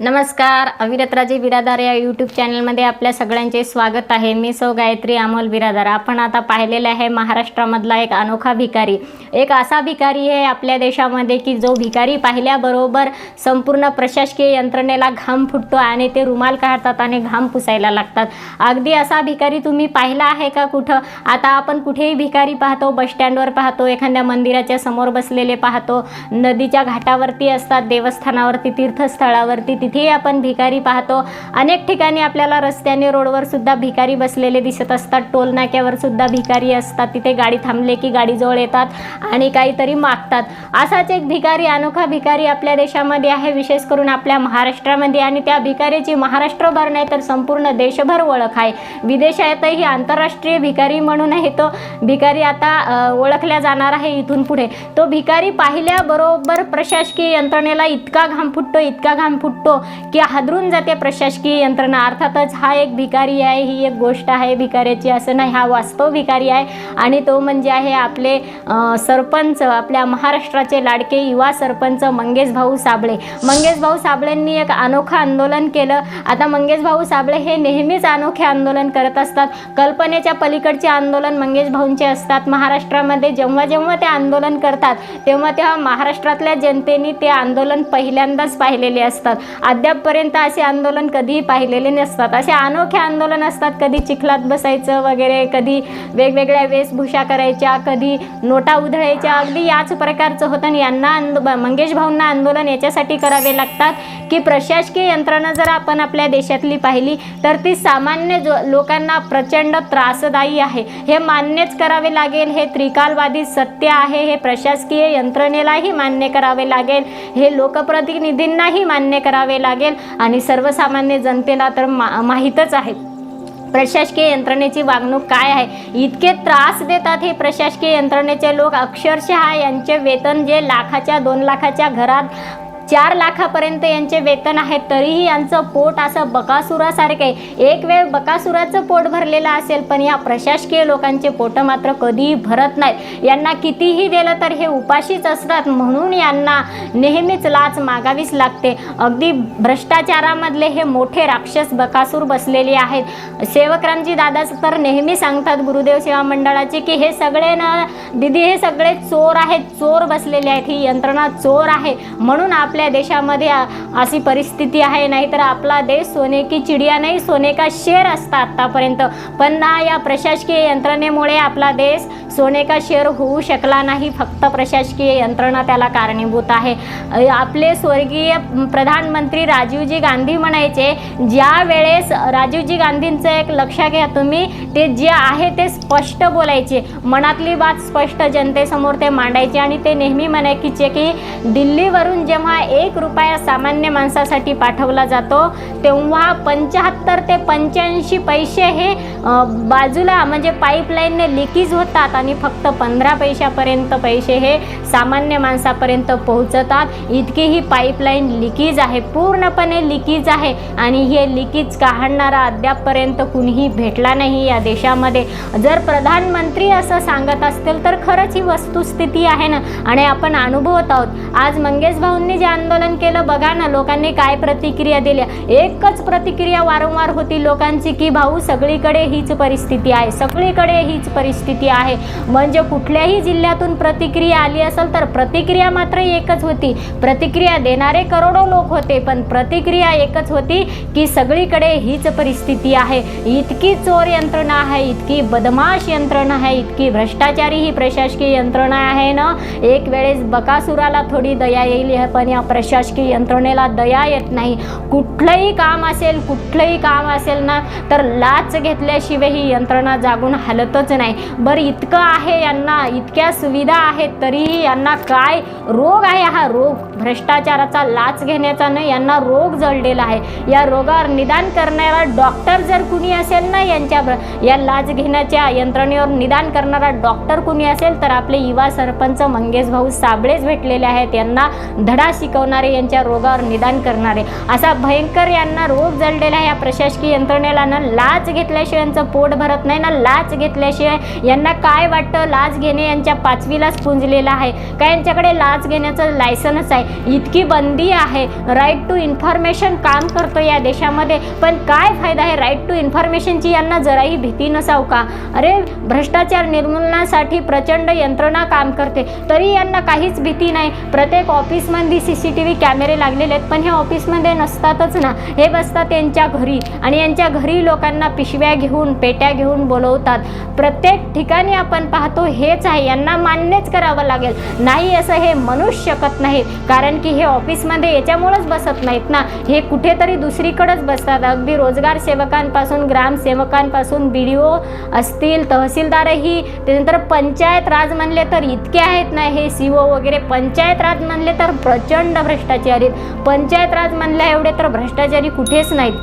नमस्कार अविरत्राजे बिरादार या यूट्यूब चॅनलमध्ये आपल्या सगळ्यांचे स्वागत आहे. मी सौ गायत्री अमोल बिरादार. आपण आता पाहिलेलं आहे महाराष्ट्रामधला एक अनोखा भिकारी. एक असा भिकारी आहे आपल्या देशामध्ये की जो भिकारी पाहिल्याबरोबर संपूर्ण प्रशासकीय यंत्रणेला घाम फुटतो आणि ते रुमाल काढतात आणि घाम पुसायला लागतात. अगदी असा भिकारी तुम्ही पाहिला आहे का कुठं? आता आपण कुठेही भिकारी पाहतो बसस्टँडवर पाहतो एखाद्या मंदिराच्या समोर बसलेले पाहतो नदीच्या घाटावरती असतात देवस्थानावरती तीर्थस्थळावरती तिथेही आपण भिकारी पाहतो. अनेक ठिकाणी आपल्याला रस्त्याने रोडवर सुद्धा भिकारी बसलेले दिसत असतात. टोल नाक्यावर सुद्धा भिकारी असतात. तिथे गाडी थांबले की गाडीजवळ येतात आणि काहीतरी मागतात. असाच एक भिकारी अनोखा भिकारी आपल्या देशामध्ये आहे. विशेष करून आपल्या महाराष्ट्रामध्ये आणि त्या भिकारीची महाराष्ट्रभर नाही तर संपूर्ण देशभर ओळख आहे. विदेशातही आंतरराष्ट्रीय भिकारी म्हणूनही तो. भिकारी आता ओळखल्या जाणार आहे इथून पुढे. तो भिकारी पाहिल्याबरोबर प्रशासकीय यंत्रणेला इतका घाम फुटतो इतका घाम फुटतो की हादरून जाते प्रशासकीय यंत्रणा. अर्थातच हा एक भिकारी आहे ही एक गोष्ट आहे भिकाऱ्याची. असं नाही हा वास्तव भिकारी आहे. आणि तो म्हणजे आहे आपले सरपंच आपल्या महाराष्ट्राचे लाडके युवा सरपंच मंगेश भाऊ साबळे. मंगेश भाऊ साबळेंनी एक अनोखं आंदोलन केलं. आता मंगेश भाऊ साबळे हे नेहमीच अनोखे आंदोलन करत असतात. कल्पनेच्या पलीकडचे आंदोलन मंगेश भाऊंचे असतात. महाराष्ट्रामध्ये जेव्हा जेव्हा ते आंदोलन करतात तेव्हा तेव्हा महाराष्ट्रातल्या जनतेने ते आंदोलन पहिल्यांदाच पाहिलेले असतात. अद्यापपर्यंत असे आंदोलन कधीही पाहिलेले नसतात. असे अनोखे आंदोलन असतात कधी चिखलात बसायचं वगैरे कधी वेगवेगळ्या वेशभूषा करायच्या कधी नोटा उधळायच्या. अगदी याच प्रकारचं होतं आणि यांना आंदो मंगेश भाऊंना आंदोलन याच्यासाठी करावे लागतात की प्रशासकीय यंत्रणा जर आपण आपल्या देशातली पाहिली तर ती सामान्य जो लोकांना प्रचंड त्रासदायी आहे. हे मान्यच करावे लागेल हे त्रिकालवादी सत्य आहे हे प्रशासकीय यंत्रणेलाही मान्य करावे लागेल हे लोकप्रतिनिधींनाही मान्य करावे लागेल आणि सर्वसामान्य जनतेला तर मा माहीतच आहे. प्रशासकीय यंत्रणेची वागणूक काय आहे? इतके त्रास देतात हे प्रशासकीय यंत्रणेचे लोक. अक्षरशः यांचे वेतन जे लाखाच्या दोन लाखाच्या घरात चार लाखापर्यंत यांचे वेतन आहे तरीही यांचं पोट असं बकासुरासारखं आहे. एक वेळ बकासुराचं पोट भरलेलं असेल पण या प्रशासकीय लोकांचे पोटं मात्र कधीही भरत नाहीत. यांना कितीही दिलं तर हे उपाशीच असतात म्हणून यांना नेहमीच लाच मागावीच लागते. अगदी भ्रष्टाचारामधले हे मोठे राक्षस बकासूर बसलेले आहेत. सेवकरामजी दादा तर नेहमी सांगतात गुरुदेव सेवा मंडळाचे की हे सगळे ना दिदी हे सगळे चोर आहेत चोर बसलेले आहेत ही यंत्रणा चोर आहे. म्हणून आपल्या आपल्या देशामध्ये अशी परिस्थिती आहे. नाही तर आपला देश सोने की चिडिया नाही सोने का शेर असता आत्तापर्यंत. पण ना या प्रशासकीय यंत्रणेमुळे आपला देश सोने का शेर होऊ शकला नाही. फक्त प्रशासकीय यंत्रणा त्याला कारणीभूत आहे. आपले स्वर्गीय प्रधानमंत्री राजीवजी गांधी म्हणायचे ज्या वेळेस राजीवजी गांधींचं एक लक्षात घ्या तुम्ही ते जे आहे ते स्पष्ट बोलायचे. मनातली बात स्पष्ट जनतेसमोर ते मांडायचे आणि ते नेहमी म्हणायचे की दिल्लीवरून जेव्हा एक रुपया सामान्य माणसासाठी पाठवला जातो. तेव्हा पंच्याहत्तर ते पंच्याऐंशी पैसे हे बाजूला म्हणजे पाईपलाईनने लिकीज होतात आणि फक्त पंधरा पैशापर्यंत पैसे हे सामान्य माणसापर्यंत पोहोचतात. इतकी ही पाईपलाईन लिकीज आहे पूर्णपणे लिकीज आहे आणि हे लिकीज काढणारा अद्यापपर्यंत कुणीही भेटला नाही या देशामध्ये. जर प्रधानमंत्री असं सांगत असतील तर खरंच ही वस्तुस्थिती आहे ना? आणि आपण अनुभवत आहोत. आज मंगेश भाऊंनी ज्या आंदोलन केलं. बघा ना लोकांनी काय प्रतिक्रिया दिल्या. एकच प्रतिक्रिया वारंवार होती लोकांची की भाऊ सगळीकडे हीच परिस्थिती आहे. सगळीकडे हीच परिस्थिती आहे. म्हणजे कुठल्याही जिल्ह्यातून प्रतिक्रिया आली असेल तर प्रतिक्रिया मात्र एकच होती. प्रतिक्रिया देणारे करोडो लोक होते पण प्रतिक्रिया एकच होती की सगळीकडे हीच परिस्थिती आहे. इतकी चोर यंत्रणा आहे इतकी बदमाश यंत्रणा आहे इतकी भ्रष्टाचारी ही प्रशासकीय यंत्रणा आहे ना? एक वेळेस बकासुराला थोडी दया येईल पण या प्रशासकीय यंत्रणेला दया येत नाही. कुठलंही काम असेल कुठलंही काम असेल ना तर लाच घेतल्याशिवाय ही यंत्रणा जागून हलतच नाही. बरं इतकं आहे यांना इतक्या सुविधा आहेत तरीही यांना काय रोग आहे? हा रोग भ्रष्टाचाराचा लाच घेण्याचा नाही यांना रोग जळलेला आहे. या रोगावर निदान करणारा डॉक्टर जर कुणी असेल ना यांच्या या लाच घेण्याच्या यंत्रणेवर निदान करणारा डॉक्टर कुणी असेल तर आपले युवा सरपंच मंगेश भाऊ साबळेच भेटलेले आहेत. यांना धडा शिकव शिकवणारे यांच्या रोगावर निदान करणारे. असा भयंकर यांना रोग जळलेला आहे या प्रशासकीय यंत्रणेला ना लाच घेतल्याशिवाय यांचं पोट भरत नाही. ना लाच घेतल्याशिवाय यांना काय वाटतं? लाच घेणे यांच्या पाचवीलाच पुंजलेलं आहे. काय यांच्याकडे लाच घेण्याचं लायसनच आहे? इतकी बंदी आहे. राईट टू इन्फॉर्मेशन काम करतो या देशामध्ये. पण काय फायदा आहे राईट टू इन्फॉर्मेशनची यांना जराही भीती नसाव का? अरे भ्रष्टाचार निर्मूलनासाठी प्रचंड यंत्रणा काम करते. तरी यांना काहीच भीती नाही. प्रत्येक ऑफिसमध्ये C C C T V कॅमेरे लागलेले आहेत पण हे ऑफिसमध्ये नसतातच ना. हे बसतात यांच्या घरी आणि यांच्या घरी लोकांना पिशव्या घेऊन पेट्या घेऊन बोलवतात. प्रत्येक ठिकाणी आपण पाहतो हेच आहे. यांना मान्यच करावं लागेल. नाही असं हे म्हणूच शकत नाही कारण की हे ऑफिसमध्ये याच्यामुळंच बसत नाहीत ना. हे कुठेतरी दुसरीकडंच बसतात. अगदी रोजगार सेवकांपासून ग्रामसेवकांपासून बी डी ओ असतील तहसीलदारही त्यानंतर पंचायत राज म्हणले तर इतके आहेत ना हे सी ओ वगैरे. पंचायत राज म्हणले तर प्रचंड भ्रष्टाचारी आहेत पंचायत राज म्हणल्या एवढे तर भ्रष्टाचारी कुठेच नाहीत.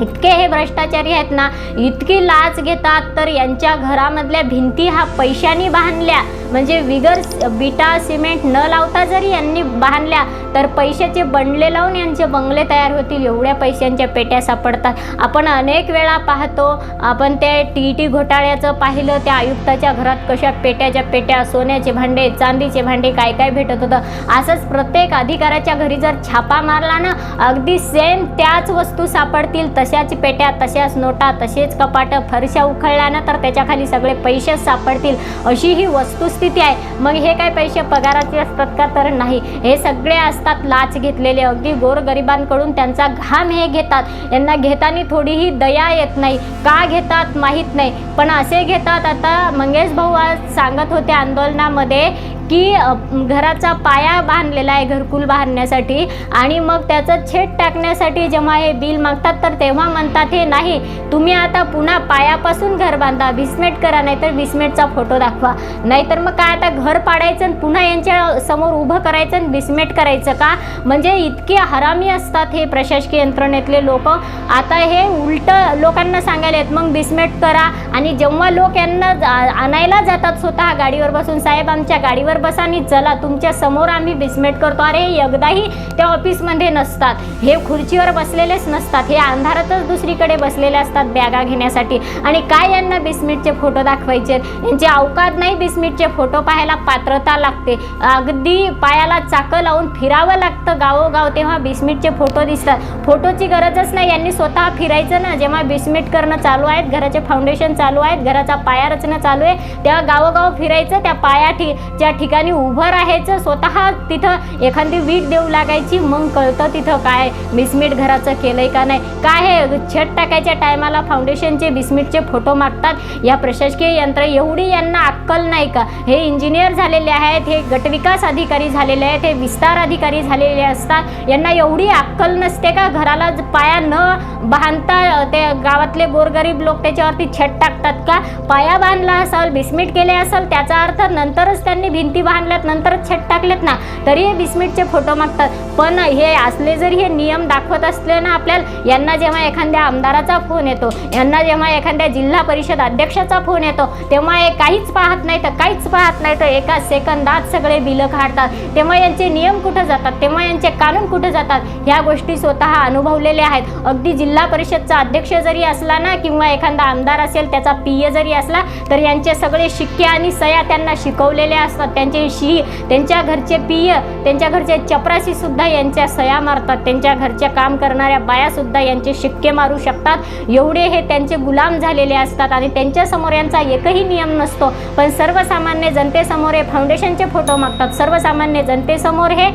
इतके हे भ्रष्टाचारी आहेत ना इतकी लाच घेतात तर यांच्या घरामधल्या भिंती हा पैशानी बांधल्या. म्हणजे विगर बिटा सिमेंट न लावता जरी यांनी बांधल्या तर पैशाचे बंडले लावून यांचे बंगले तयार होतील. एवढ्या पैशांच्या पेट्या सापडतात. आपण अनेक वेळा पाहतो आपण ते टी टी घोटाळ्याचं पाहिलं त्या आयुक्ताच्या घरात कशा पेट्याच्या पेट्या सोन्याचे भांडे चांदीचे भांडे काय काय भेटत होतं. असंच प्रत्येक अधिकाऱ्याच्या घरी जर छापा मारला ना अगदी सेम त्याच वस्तू सापडतील तर तशाच पेट्या तशाच नोटा तसेच कपाटं फरशा उखळल्यानंतर तर सगळे पैसेच सापडतील. अशी ही वस्तुस्थिती आहे. मग हे काय पैसे पगाराचे असतात का? तर नाही. हे सगळे असतात लाच घेतलेले. अगदी गोरगरिबांकडून त्यांचा घाम हे घेतात. यांना घेताना थोडीही दया येत नाही. का घेतात माहीत नाही. पण असे घेतात. आता मंगेश भाऊ आज सांगत होते आंदोलनामध्ये की घराचा पाया बांधलेला आहे घरकुल बांधण्यासाठी. आणि मग त्याचं छेद टाकण्यासाठी जेव्हा हे बिल मागतात तर तेव्हा म्हणतात हे नाही तुम्ही आता पुन्हा पायापासून घर बांधा. बिस्मेट करा नाहीतर बिस्मेटचा फोटो दाखवा. नाहीतर मग काय आता घर पाडायचं आणि पुन्हा यांच्या समोर उभं करायचं आणि बिस्मेट करायचं का? म्हणजे इतके हरामी असतात हे प्रशासकीय यंत्रणेतले लोक. आता हे उलट लोकांना सांगायला येत मग बिस्मेट करा. आणि जेव्हा लोक यांना जा- आणायला जातात स्वतः गाडीवर बसून साहेब आमच्या गाडीवर बसा आणि चला तुमच्यासमोर आम्ही बिस्मेट करतो. अरे एकदाही त्या ऑफिसमध्ये नसतात. हे खुर्चीवर बसलेलेच नसतात. हे अंधारातच दुसरीकडे बसलेले असतात बॅगा घेण्यासाठी. आणि काय यांना बिस्मिटचे फोटो दाखवायचे? यांचे अवकात नाही बिस्मिटचे फोटो पाहायला पात्रता लागते. अगदी पायाला चाकं लावून फिरावं लागतं गावोगाव तेव्हा बिस्मिटचे फोटो दिसतात. फोटोची गरजच नाही. यांनी स्वतः फिरायचं ना? जेव्हा बिस्मिट करणं चालू आहेत घराचे फाउंडेशन चालू आहेत घराचा पाया रचना चालू आहे तेव्हा गावोगाव फिरायचं त्या पाया ठी ज्या ठिकाणी ठिकाणी उभं राहायचं स्वतः तिथं एखादी वीट देऊ लागायची मग कळतं तिथं काय बिस्मिट घराचं केलंय का नाही. काय हे छत टाकायच्या टायमाला फाउंडेशनचे बिस्मिटचे फोटो मागतात? या प्रशासकीय यंत्र एवढी यांना अक्कल नाही का? हे इंजिनियर झालेले आहेत हे गटविकास अधिकारी झालेले आहेत हे विस्तार अधिकारी झालेले असतात. यांना एवढी अक्कल नसते का? घराला पाया न बांधता ते गावातले गोरगरीब लोक त्याच्यावरती छत टाकतात का? पाया बांधला असेल बिस्मिट केले असेल त्याचा अर्थ नंतरच त्यांनी भिंत बांधल्यात नंतर छत टाकलेत ना. तरी हे बिस्मिटचे फोटो मागतात. पण हे असले जरी हे नियम दाखवत असले ना आपल्याला यांना जेव्हा एखाद्या आमदाराचा फोन येतो यांना जेव्हा एखाद्या जिल्हा परिषद अध्यक्षाचा फोन येतो तेव्हा हे काहीच पाहत नाही तर काहीच पाहत नाही तर एका सेकंदात सगळे बिलं काढतात. तेव्हा यांचे नियम कुठं जातात? तेव्हा यांचे कानून कुठं जातात? ह्या गोष्टी स्वतः अनुभवलेल्या आहेत. अगदी जिल्हा परिषदचा अध्यक्ष जरी असला ना किंवा एखादा आमदार असेल त्याचा पीए जरी असला तर यांचे सगळे शिक्के आणि सया त्यांना शिकवलेल्या असतात. त्यांचे शी त्यांच्या घरचे पिय त्यांच्या घरचे चपराशी सुद्धा यांच्या सया मारतात. त्यांच्या घरच्या काम करणाऱ्या बाया सुद्धा यांचे शिक्के मारू शकतात. एवढे हे त्यांचे गुलाम झालेले असतात आणि त्यांच्यासमोर यांचा एकही नियम नसतो. पण सर्वसामान्य जनतेसमोर हे फाउंडेशनचे फोटो मागतात. सर्वसामान्य जनतेसमोर हे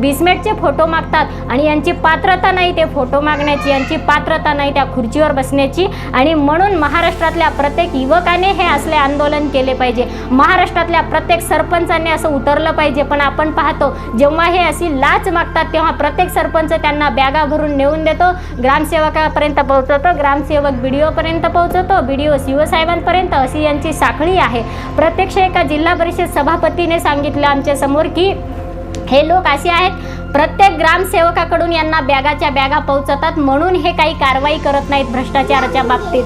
बिस्मेटचे फोटो मागतात आणि यांची पात्रता नाही ते फोटो मागण्याची यांची पात्रता नाही त्या खुर्चीवर बसण्याची आणि म्हणून महाराष्ट्रातल्या प्रत्येक युवकाने हे असले आंदोलन केले पाहिजे. महाराष्ट्रातल्या प्रत्येक सरपंचांनी असं उतरलं पाहिजे. पण आपण पाहतो जेव्हा हे अशी लाच मागतात तेव्हा प्रत्येक सरपंच त्यांना बॅगा भरून नेऊन देतो. ग्रामसेवकापर्यंत पोहोचवतो. ग्रामसेवक बी डी ओपर्यंत पोहोचवतो. B D O C O साहेबांपर्यंत अशी यांची साखळी आहे. प्रत्यक्ष एका जिल्हा परिषद सभापतीने सांगितलं आमच्यासमोर की हे लोक असे आहेत प्रत्येक ग्रामसेवकाकडून यांना बॅगाच्या बॅगा पोहोचतात म्हणून हे काही कारवाई करत नाहीत भ्रष्टाचाराच्या बाबतीत.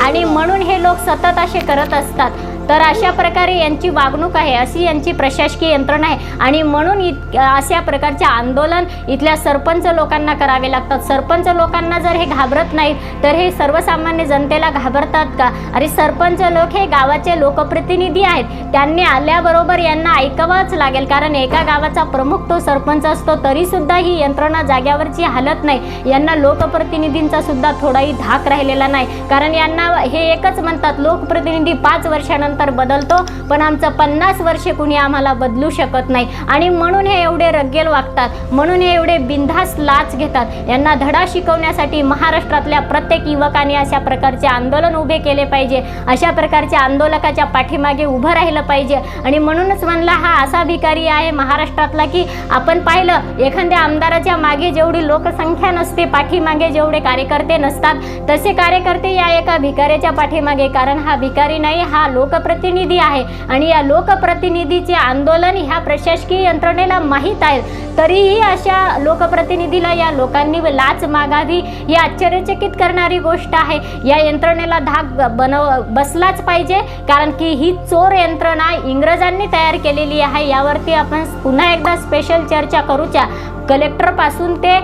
आणि म्हणून हे लोक सतत असे करत असतात. तर अशा प्रकारे यांची वागणूक आहे अशी यांची प्रशासकीय यंत्रणा आहे. आणि म्हणून इत अशा प्रकारचे आंदोलन इथल्या सरपंच लोकांना करावे लागतात. सरपंच लोकांना जर हे घाबरत नाहीत तर हे सर्वसामान्य जनतेला घाबरतात का? अरे सरपंच लोक हे गावाचे लोकप्रतिनिधी आहेत. त्यांनी आल्याबरोबर यांना ऐकावंच लागेल कारण एका गावाचा प्रमुख तो सरपंच असतो तरीसुद्धा ही यंत्रणा जाग्यावरची हालत नाही. यांना लोकप्रतिनिधींचा सुद्धा थोडाही धाक राहिलेला नाही. कारण यांना हे एकच म्हणतात लोकप्रतिनिधी पाच वर्षानंतर बदलतो पण आमचं पन्नास वर्षे कुणी आम्हाला बदलू शकत नाही. आणि म्हणून हे एवढे रग्गेल वागतात म्हणून हे एवढे बिनधास लाच घेतात. यांना धडा शिकवण्यासाठी महाराष्ट्रातल्या प्रत्येक युवकाने अशा प्रकारचे आंदोलन उभे केले पाहिजे अशा प्रकारच्या आंदोलकाच्या पाठीमागे उभं राहिलं पाहिजे. आणि म्हणूनच म्हणला हा असा भिकारी आहे महाराष्ट्रातला की आपण पाहिलं एखाद्या आमदाराच्या मागे जेवढी लोकसंख्या नसते पाठीमागे जेवढे कार्यकर्ते नसतात तसे कार्यकर्ते या एका भिकाऱ्याच्या पाठीमागे. कारण हा भिकारी नाही हा लोक लोकप्रतिनिधी आहे. आणि या लोकप्रतिनिधीचे आंदोलन ह्या प्रशासकीय यंत्रणेला माहीत आहे. तरीही अशा लोकप्रतिनिधीला या लोकांनी लाच मागावी ही आश्चर्यचकित करणारी गोष्ट आहे. या यंत्रणेला धाक बनव बसलाच पाहिजे कारण की ही चोर यंत्रणा इंग्रजांनी तयार केलेली आहे. यावरती आपण पुन्हा एकदा स्पेशल चर्चा करूच्या. कलेक्टरपासून ते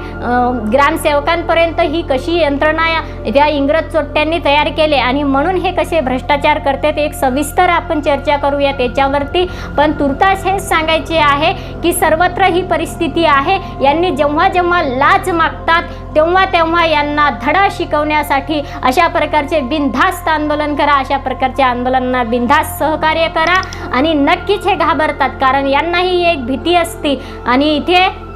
ग्रामसेवकांपर्यंत ही कशी यंत्रणा या- त्या इंग्रज चोट्ट्यांनी तयार केले आणि म्हणून हे कसे भ्रष्टाचार करतात एक सविस्तर आपण चर्चा करूया त्याच्यावरती. पण तुर्तास हेच सांगायचे आहे की सर्वत्र ही परिस्थिती आहे. यांनी जेव्हा जेव्हा लाच मागतात तेव्हा तेव्हा यांना धडा शिकवण्यासाठी अशा प्रकारचे बिनधास्त आंदोलन करा अशा प्रकारच्या आंदोलनांना बिनधास्त सहकार्य करा आणि नक्कीच हे घाबरतात. कारण यांनाही एक भीती असते. आणि इथे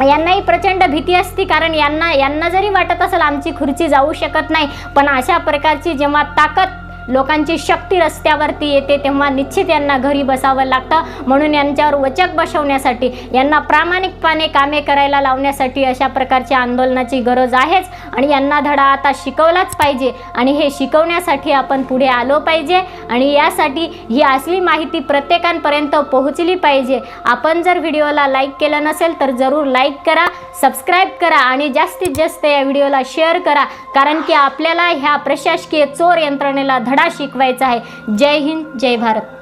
यांनाही प्रचंड भीती असते कारण यांना यांना जरी वाटत असेल आमची खुर्ची जाऊ शकत नाही पण अशा प्रकारची जेव्हा ताकद लोकांची शक्ती रस्त्यावरती येते तेव्हा निश्चित यांना घरी बसावं लागतं. म्हणून यांच्यावर वचक बसवण्यासाठी यांना प्रामाणिकपणे कामे करायला लावण्यासाठी अशा प्रकारच्या आंदोलनाची गरज आहेच. आणि यांना धडा आता शिकवलाच पाहिजे. आणि हे शिकवण्यासाठी आपण पुढे आलो पाहिजे. आणि यासाठी ही असली माहिती प्रत्येकांपर्यंत पोहोचली पाहिजे. आपण जर व्हिडिओला लाईक केलं नसेल तर जरूर लाईक करा. सबस्क्राईब करा आणि जास्तीत जास्त या व्हिडिओला शेअर करा. कारण की आपल्याला ह्या प्रशासकीय चोर यंत्रणेला धडा शिकवायचा आहे. जय हिंद जय भारत.